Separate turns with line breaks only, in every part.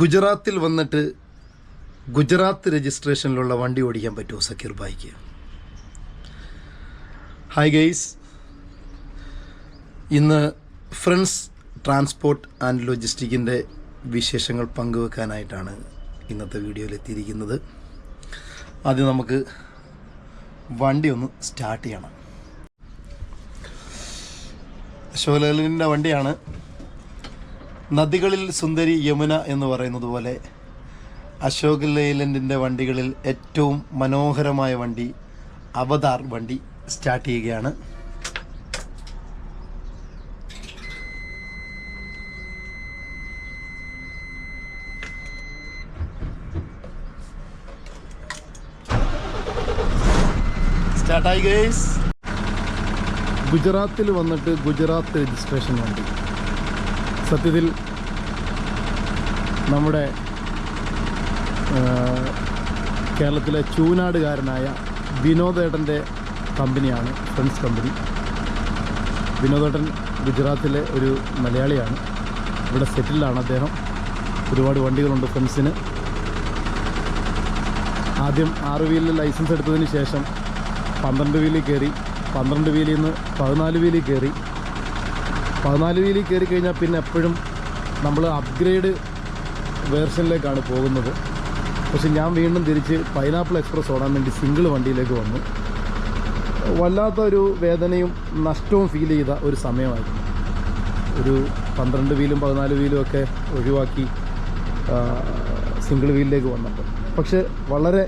ഗുജറാത്തിൽ വന്നിട്ട് ഗുജറാത്ത് രജിസ്ട്രേഷനിലുള്ള വണ്ടി ഓടിക്കാൻ പറ്റുമോ? സക്കീർ ബായിക്ക് ഹായ് ഗെയ്സ് ഇന്ന് ഫ്രണ്ട്സ് ട്രാൻസ്പോർട്ട് ആൻഡ് ലോജിസ്റ്റിക്കിന്റെ വിശേഷങ്ങൾ പങ്കുവെക്കാനായിട്ടാണ് ഇന്നത്തെ വീഡിയോയിൽ എത്തിയിരിക്കുന്നത്. ആദ്യം നമുക്ക് വണ്ടി ഒന്ന് സ്റ്റാർട്ട് ചെയ്യണം. അശോകലിന്റെ വണ്ടിയാണ്. നദികളിൽ സുന്ദരി യമുന എന്ന് പറയുന്നത് പോലെ അശോക് ലേലൻഡിന്റെ വണ്ടികളിൽ ഏറ്റവും മനോഹരമായ വണ്ടി അവതാർ വണ്ടി സ്റ്റാർട്ട് ചെയ്യുകയാണ്. സ്റ്റാർട്ടായി ഗേസ് ഗുജറാത്തിൽ വന്നിട്ട് ഗുജറാത്ത് രജിസ്ട്രേഷൻ വണ്ടി. സത്യത്തിൽ നമ്മുടെ കേരളത്തിലെ ചൂനാടുകാരനായ വിനോദേട്ടന്റെ കമ്പനിയാണ് ഫ്രണ്ട്സ് കമ്പനി. വിനോദേട്ടൻ ഗുജറാത്തിലെ ഒരു മലയാളിയാണ്. ഇവിടെ സെറ്റിലാണ് അദ്ദേഹം. ഒരുപാട് വണ്ടികളുണ്ട് ഫ്രണ്ട്സിന്. ആദ്യം ആറ് വീലിൽ ലൈസൻസ് എടുത്തതിന് ശേഷം പന്ത്രണ്ട് വീലിൽ കയറി പന്ത്രണ്ട് വീലിൽ നിന്ന് പതിനാല് വീലിൽ കയറി പതിനാല് വീലിൽ കയറി കഴിഞ്ഞാൽ പിന്നെ എപ്പോഴും നമ്മൾ അപ്ഗ്രേഡ് വേർഷനിലേക്കാണ് പോകുന്നത്. പക്ഷെ ഞാൻ വീണ്ടും തിരിച്ച് പൈനാപ്പിൾ എക്സ്പ്രസ് ഓടാൻ വേണ്ടി സിംഗിൾ വണ്ടിയിലേക്ക് വന്നു. വല്ലാത്ത ഒരു വേദനയും നഷ്ടവും ഫീൽ ചെയ്ത ഒരു സമയമായിരുന്നു. ഒരു പന്ത്രണ്ട് വീലും പതിനാല് വീലും ഒക്കെ ഒഴിവാക്കി സിംഗിൾ വീലിലേക്ക് വന്നപ്പോൾ. പക്ഷെ വളരെ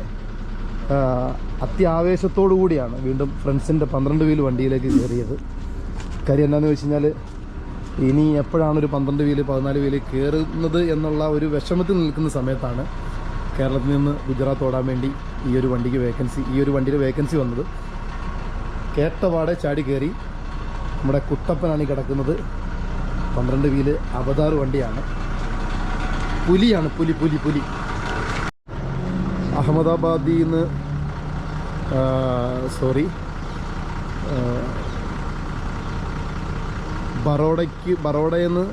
അത്യാവേശത്തോടു കൂടിയാണ് വീണ്ടും ഫ്രണ്ട്സിന്റെ പന്ത്രണ്ട് വീൽ വണ്ടിയിലേക്ക് കയറിയത്. കാര്യം എന്താണെന്ന് വെച്ച് കഴിഞ്ഞാൽ ഇനി എപ്പോഴാണ് ഒരു പന്ത്രണ്ട് വീൽ പതിനാല് വീൽ കയറുന്നത് എന്നുള്ള ഒരു വിഷമത്തിൽ നിൽക്കുന്ന സമയത്താണ് കേരളത്തിൽ നിന്ന് ഗുജറാത്ത് ഓടാൻ വേണ്ടി ഈ ഒരു വണ്ടിക്ക് വേക്കൻസി ഈ ഒരു വണ്ടിയുടെ വേക്കൻസി വന്നത്. കേട്ടപാടെ ചാടി കയറി നമ്മുടെ കുട്ടപ്പനാണ് ഈ കിടക്കുന്നത്. പന്ത്രണ്ട് വീൽ അവതാർ വണ്ടിയാണ്. പുലിയാണ് പുലി പുലി പുലി. അഹമ്മദാബാദിൽ നിന്ന് സോറി ബറോഡയ്ക്ക് ബറോഡയിൽ നിന്ന്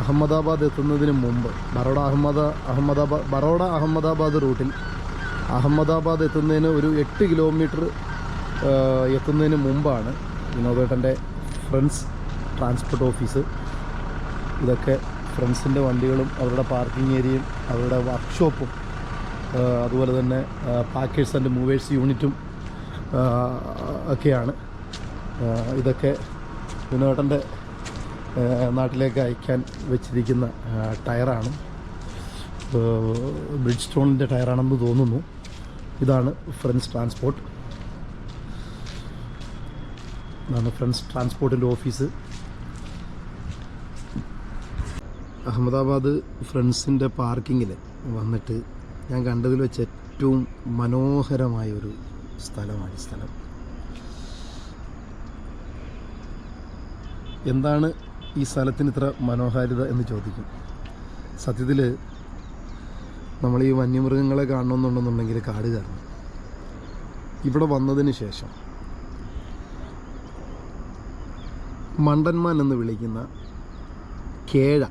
അഹമ്മദാബാദ് എത്തുന്നതിന് മുമ്പ് ബറോഡ അഹമ്മദ അഹമ്മദാബാദ് ബറോഡ അഹമ്മദാബാദ് റൂട്ടിൽ അഹമ്മദാബാദ് എത്തുന്നതിന് ഒരു എട്ട് കിലോമീറ്റർ എത്തുന്നതിന് മുമ്പാണ് വിനോദേട്ടന്റെ ഫ്രണ്ട്സ് ട്രാൻസ്പോർട്ട് ഓഫീസ്. ഇതൊക്കെ ഫ്രണ്ട്സിന്റെ വണ്ടികളും അവരുടെ പാർക്കിംഗ് ഏരിയയും അവരുടെ വർക്ക്ഷോപ്പും അതുപോലെ തന്നെ പാക്കേഴ്സ് ആൻഡ് മൂവേഴ്സ് യൂണിറ്റും ഒക്കെയാണ്. ഇതൊക്കെ വിനോദന്റെ നാട്ടിലേക്ക് അയക്കാൻ വെച്ചിരിക്കുന്ന ടയറാണ്. ബ്രിഡ്ജ് സ്റ്റോണിന്റെ ടയറാണെന്ന് തോന്നുന്നു. ഇതാണ് ഫ്രണ്ട്സ് ട്രാൻസ്പോർട്ട്. ഇതാണ് ഫ്രണ്ട്സ് ട്രാൻസ്പോർട്ടിന്റെ ഓഫീസ്. അഹമ്മദാബാദ് ഫ്രണ്ട്സിന്റെ പാർക്കിങ്ങിൽ വന്നിട്ട് ഞാൻ കണ്ടതിൽ വെച്ച് ഏറ്റവും മനോഹരമായ ഒരു സ്ഥലമാണ് സ്ഥലം. എന്താണ് ഈ സ്ഥലത്തിന് ഇത്ര മനോഹാരിത എന്ന് ചോദിക്കും. സത്യത്തിൽ നമ്മൾ ഈ വന്യമൃഗങ്ങളെ കാണണമെന്നുണ്ടെന്നുണ്ടെങ്കിൽ കാട് കയറണം. ഇവിടെ വന്നതിന് ശേഷം മണ്ടന്മാൻ എന്ന് വിളിക്കുന്ന കേഴ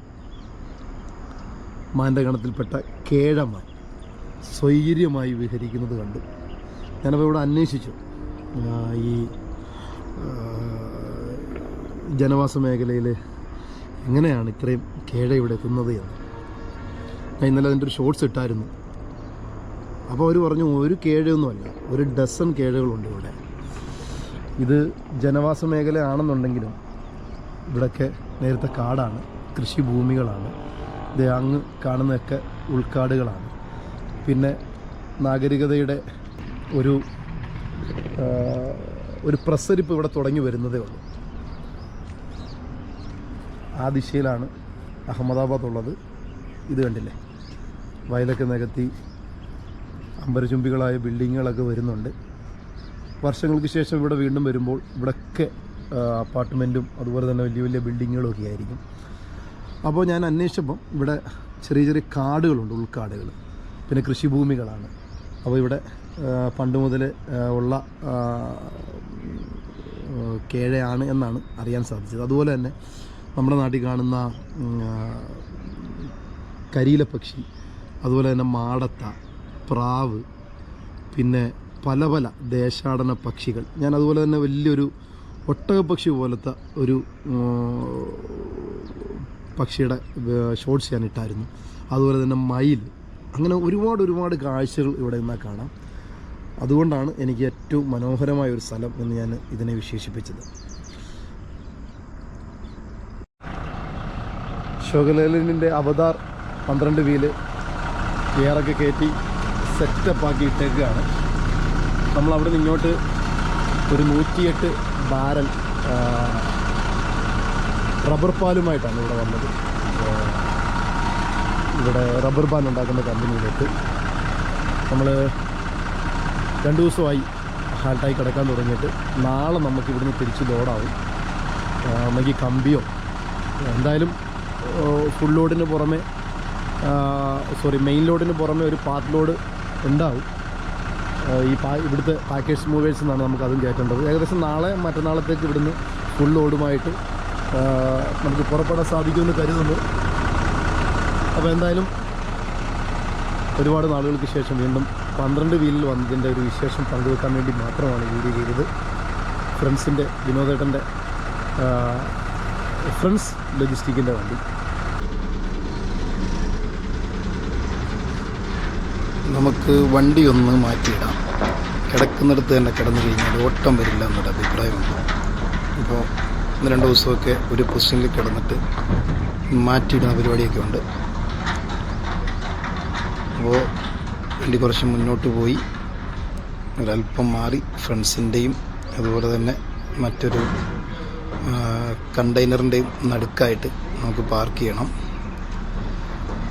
മാന്റെ ഗണത്തിൽപ്പെട്ട കേഴമാൻ സ്വൈര്യമായി വിഹരിക്കുന്നത് കണ്ടു. ഞാനപ്പോൾ ഇവിടെ അന്വേഷിച്ചു. ഈ ജനവാസ മേഖലയിൽ എങ്ങനെയാണ് ഇത്രയും കേഴ ഇവിടെ എത്തുന്നത് എന്ന്? ഞാൻ ഇന്നലെ അതിന്റെ ഒരു ഷോർട്സ് ഇട്ടായിരുന്നു. അപ്പോൾ അവർ പറഞ്ഞു ഒരു കേഴയൊന്നുമല്ല ഒരു ഡസൺ കേഴകളുണ്ട് ഇവിടെ. ഇത് ജനവാസ മേഖല ആണെന്നുണ്ടെങ്കിലും നേരത്തെ കാടാണ് കൃഷിഭൂമികളാണ്. ഇത് അങ്ങ് കാണുന്നതൊക്കെ ഉൾക്കാടുകളാണ്. പിന്നെ നാഗരികതയുടെ ഒരു ഒരു പ്രസരിപ്പ് ഇവിടെ തുടങ്ങി വരുന്നതേ ഉള്ളൂ. ആ ദിശയിലാണ് അഹമ്മദാബാദ് ഉള്ളത്. ഇത് കണ്ടില്ലേ? വയലൊക്കെ നികത്തി അമ്പരചുംബികളായ ബിൽഡിങ്ങുകളൊക്കെ വരുന്നുണ്ട്. വർഷങ്ങൾക്ക് ശേഷം ഇവിടെ വീണ്ടും വരുമ്പോൾ ഇവിടെയൊക്കെ അപ്പാർട്ട്മെന്റും അതുപോലെ തന്നെ വലിയ വലിയ ബിൽഡിങ്ങുകളും ഒക്കെ ആയിരിക്കും. അപ്പോൾ ഞാൻ അന്വേഷിച്ചപ്പം ഇവിടെ ചെറിയ ചെറിയ കാടുകളുണ്ട് ഉൾക്കാടുകൾ. പിന്നെ കൃഷിഭൂമികളാണ്. അപ്പോൾ ഇവിടെ പണ്ട് മുതൽ ഉള്ള കേഴയാണ് എന്നാണ് അറിയാൻ സാധിച്ചത്. അതുപോലെ തന്നെ നമ്മുടെ നാട്ടിൽ കാണുന്ന കരിയില പക്ഷി അതുപോലെ തന്നെ മാടത്ത പ്രാവ് പിന്നെ പല പല ദേശാടന പക്ഷികൾ. ഞാൻ അതുപോലെ തന്നെ വലിയൊരു ഒട്ടകപ്പക്ഷി പോലത്തെ ഒരു പക്ഷിയുടെ ഷോർട്സ് ഞാൻ ഇട്ടായിരുന്നു. അതുപോലെ തന്നെ മയിൽ. അങ്ങനെ ഒരുപാട് ഒരുപാട് കാഴ്ചകൾ ഇവിടെ നിന്നാൽ കാണാം. അതുകൊണ്ടാണ് എനിക്ക് ഏറ്റവും മനോഹരമായ ഒരു സ്ഥലം എന്ന് ഞാൻ ഇതിനെ വിശേഷിപ്പിച്ചത്. ഷോകലേലിന്റെ അവതാർ പന്ത്രണ്ട് വീൽ ഏറൊക്കെ കയറ്റി സെറ്റപ്പാക്കി ഇട്ടേക്കുകയാണ്. നമ്മൾ അവിടെ നിന്ന് ഇങ്ങോട്ട് ഒരു നൂറ്റിയെട്ട് ബാരൽ റബ്ബർ പാലുമായിട്ടാണ് ഇവിടെ വന്നത്. ഇവിടെ റബ്ബർ പാൽ ഉണ്ടാക്കുന്ന കമ്പനിയിലേക്ക് നമ്മൾ രണ്ട് ദിവസമായി ഹാൾട്ടായി കിടക്കാൻ തുടങ്ങിയിട്ട് നാളെ നമുക്ക് ഇവിടുന്ന് തിരിച്ച് ലോഡാവും അല്ലെങ്കിൽ കമ്പിയോ എന്തായാലും ഫുൾ ലോഡിന് പുറമെ സോറി മെയിൻ ലോഡിന് പുറമെ ഒരു പാർട്ട് ലോഡ് ഉണ്ടാവും. ഈ പാ ഇവിടുത്തെ പാക്കേജ് മൂവേഴ്സ് എന്നാണ് നമുക്ക് അതും കയറ്റേണ്ടത്. ഏകദേശം നാളെ മറ്റന്നാളത്തേക്ക് ഇവിടുന്ന് ഫുൾ ലോഡുമായിട്ട് നമുക്ക് പുറപ്പെടാൻ സാധിക്കുമെന്ന് കരുതുന്നു. അപ്പോൾ എന്തായാലും ഒരുപാട് നാളുകൾക്ക് ശേഷം വീണ്ടും പന്ത്രണ്ട് വീലിൽ വന്നതിന്റെ ഒരു വിശേഷം പങ്കുവെക്കാൻ വേണ്ടി മാത്രമാണ് വീഡിയോ ചെയ്തത്. ഫ്രണ്ട്സിന്റെ വിനോദേട്ടന്റെ ഫ്രണ്ട്സ് ലോജിസ്റ്റിക്കിന്റെ വണ്ടി. നമുക്ക് വണ്ടി ഒന്ന് മാറ്റിയിടാം. കിടക്കുന്നിടത്ത് തന്നെ കിടന്നു കഴിഞ്ഞാൽ ഓട്ടം വരില്ല എന്നൊരു അഭിപ്രായമുണ്ട്. ഇപ്പോൾ ഒന്ന് രണ്ട് ദിവസമൊക്കെ ഒരു പൊസിഷനിൽ കിടന്നിട്ട് മാറ്റിയിടുന്ന പരിപാടിയൊക്കെ ഉണ്ട്. അപ്പോൾ വണ്ടി കുറച്ച് മുന്നോട്ട് പോയി. ഒരല്പം മാറി ഫ്രണ്ട്സിന്റെയും അതുപോലെ തന്നെ മറ്റൊരു കണ്ടെയ്നറിന്റെയും നടുക്കായിട്ട് നമുക്ക് പാർക്ക് ചെയ്യണം.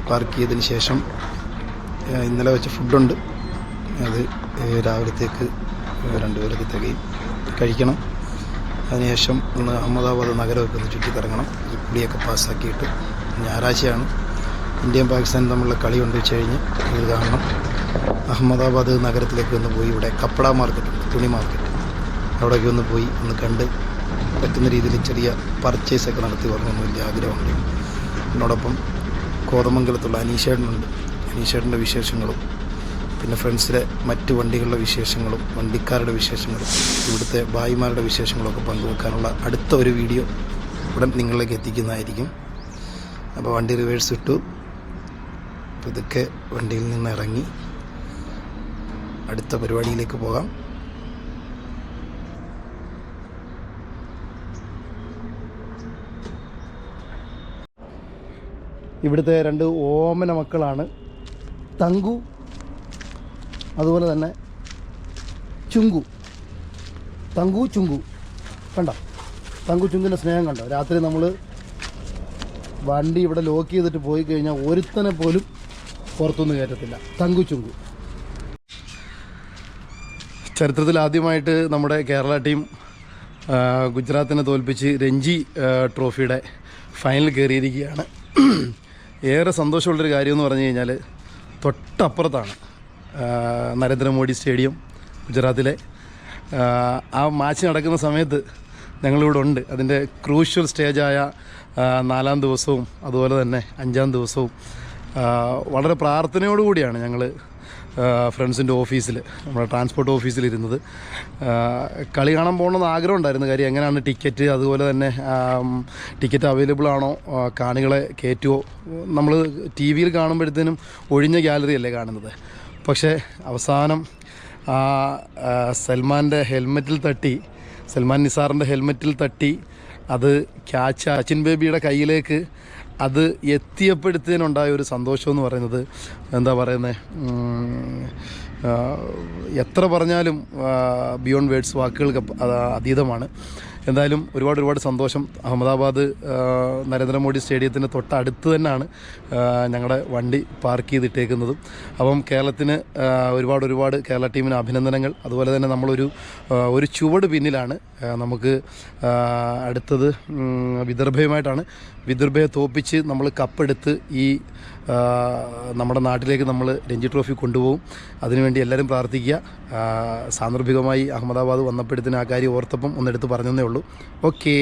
പാർക്ക് ചെയ്തതിന് ശേഷം ഇന്നലെ വെച്ച ഫുഡുണ്ട്. അത് രാവിലത്തേക്ക് രണ്ടുപേർക്ക് തികയും കഴിക്കണം. അതിനുശേഷം ഒന്ന് അഹമ്മദാബാദ് നഗരമൊക്കെ ഒന്ന് ചുറ്റിക്കറങ്ങണം. കുടിയൊക്കെ പാസ്സാക്കിയിട്ട് ഞായറാഴ്ചയാണ്. ഇന്ത്യയും പാകിസ്ഥാനും തമ്മിലുള്ള കളി കൊണ്ട് വെച്ച് കഴിഞ്ഞ് ഇത് കാണണം. അഹമ്മദാബാദ് നഗരത്തിലേക്ക് ഒന്ന് പോയി ഇവിടെ കപ്പട മാർക്കറ്റ് തുണി മാർക്കറ്റ് അവിടേക്ക് ഒന്ന് പോയി ഒന്ന് കണ്ട് പറ്റുന്ന രീതിയിൽ ചെറിയ പർച്ചേസൊക്കെ നടത്തി വരണമെന്ന് വലിയ ആഗ്രഹമുണ്ട്. എന്നോടൊപ്പം കോതമംഗലത്തുള്ള അനീഷേട്ടനുണ്ട്. അനീഷേട്ടന്റെ വിശേഷങ്ങളും പിന്നെ ഫ്രണ്ട്സിലെ മറ്റ് വണ്ടികളുടെ വിശേഷങ്ങളും വണ്ടിക്കാരുടെ വിശേഷങ്ങളും ഇവിടുത്തെ ഭായിമാരുടെ വിശേഷങ്ങളൊക്കെ പങ്കുവെക്കാനുള്ള അടുത്ത ഒരു വീഡിയോ ഉടൻ നിങ്ങളിലേക്ക് എത്തിക്കുന്നതായിരിക്കും. അപ്പോൾ വണ്ടി റിവേഴ്സ് ഇട്ടു. അപ്പോൾ ഇതൊക്കെ വണ്ടിയിൽ നിന്ന് ഇറങ്ങി അടുത്ത പരിപാടിയിലേക്ക് പോകാം. ഇവിടുത്തെ രണ്ട് ഓമന മക്കളാണ് തങ്കു അതുപോലെ തന്നെ ചുങ്കു. തങ്കു ചുങ്കു. കണ്ട? തങ്കു ചുങ്കിന്റെ സ്നേഹം കണ്ടോ? രാത്രി നമ്മൾ വണ്ടി ഇവിടെ ലോക്ക് ചെയ്തിട്ട് പോയി കഴിഞ്ഞാൽ ഒരുത്തനെ പോലും പുറത്തൊന്നും കയറ്റത്തില്ല. തങ്കു ചുങ്കു. ചരിത്രത്തിൽ ആദ്യമായിട്ട് നമ്മുടെ കേരള ടീം ഗുജറാത്തിനെ തോൽപ്പിച്ച് രഞ്ജി ട്രോഫിയുടെ ഫൈനൽ കയറിയിരിക്കുകയാണ്. ഏറെ സന്തോഷമുള്ളൊരു കാര്യം എന്ന് പറഞ്ഞു കഴിഞ്ഞാൽ തൊട്ടപ്പുറത്താണ് നരേന്ദ്രമോദി സ്റ്റേഡിയം ഗുജറാത്തിലെ. ആ, മാച്ച് നടക്കുന്ന സമയത്ത് ഞങ്ങളിവിടെ ഉണ്ട്. അതിന്റെ ക്രൂഷ്യൽ സ്റ്റേജായ നാലാം ദിവസവും അതുപോലെ തന്നെ അഞ്ചാം ദിവസവും വളരെ പ്രാർത്ഥനയോടുകൂടിയാണ് ഞങ്ങൾ ഫ്രണ്ട്സിന്റെ ഓഫീസിൽ നമ്മുടെ ട്രാൻസ്പോർട്ട് ഓഫീസിലിരുന്നത്. കളി കാണാൻ പോകണമെന്ന് ആഗ്രഹം ഉണ്ടായിരുന്നു കാര്യം എങ്ങനെയാണ് ടിക്കറ്റ് അതുപോലെ തന്നെ ടിക്കറ്റ് അവൈലബിൾ ആണോ കാണികളെ കയറ്റുമോ നമ്മൾ ടി വിയിൽ കാണുമ്പോഴത്തേനും ഒഴിഞ്ഞ ഗാലറി അല്ലേ കാണുന്നത്. പക്ഷേ അവസാനം ആ, സൽമാന്റെ ഹെൽമെറ്റിൽ തട്ടി സൽമാൻ നിസാറിന്റെ ഹെൽമെറ്റിൽ തട്ടി അത് ക്യാച്ച് അച്ചിൻ ബേബിയുടെ കയ്യിലേക്ക് അത് എത്തിയപ്പോഴത്തേനുണ്ടായ ഒരു സന്തോഷം എന്ന് പറയുന്നത് എന്താ പറയുന്നത് എത്ര പറഞ്ഞാലും ബിയോണ്ട് വേർഡ്സ് വാക്കുകൾക്ക് അതീതമാണ്. എന്തായാലും ഒരുപാട് ഒരുപാട് സന്തോഷം അഹമ്മദാബാദ് നരേന്ദ്രമോദി സ്റ്റേഡിയത്തിന് തൊട്ടടുത്ത് തന്നെയാണ് ഞങ്ങളുടെ വണ്ടി പാർക്ക് ചെയ്തിട്ടേക്കുന്നതും. അപ്പം കേരളത്തിന് ഒരുപാട് ഒരുപാട് കേരള ടീമിന് അഭിനന്ദനങ്ങൾ. അതുപോലെ തന്നെ നമ്മളൊരു ഒരു ചുവട് പിന്നിലാണ് നമുക്ക് അടുത്തത് വിദർഭയുമായിട്ടാണ്. വിദർഭയെ തോപ്പിച്ച് നമ്മൾ കപ്പെടുത്ത് ഈ നമ്മുടെ നാട്ടിലേക്ക് നമ്മൾ രഞ്ജി ട്രോഫി കൊണ്ടുപോകും. അതിനുവേണ്ടി എല്ലാവരും പ്രാർത്ഥിക്കുക. സാന്ദർഭികമായി അഹമ്മദാബാദ് വന്നപ്പോഴത്തേന് ആ കാര്യം ഓർത്തപ്പം ഒന്നെടുത്ത് പറഞ്ഞതേ ഉള്ളൂ. ఓకే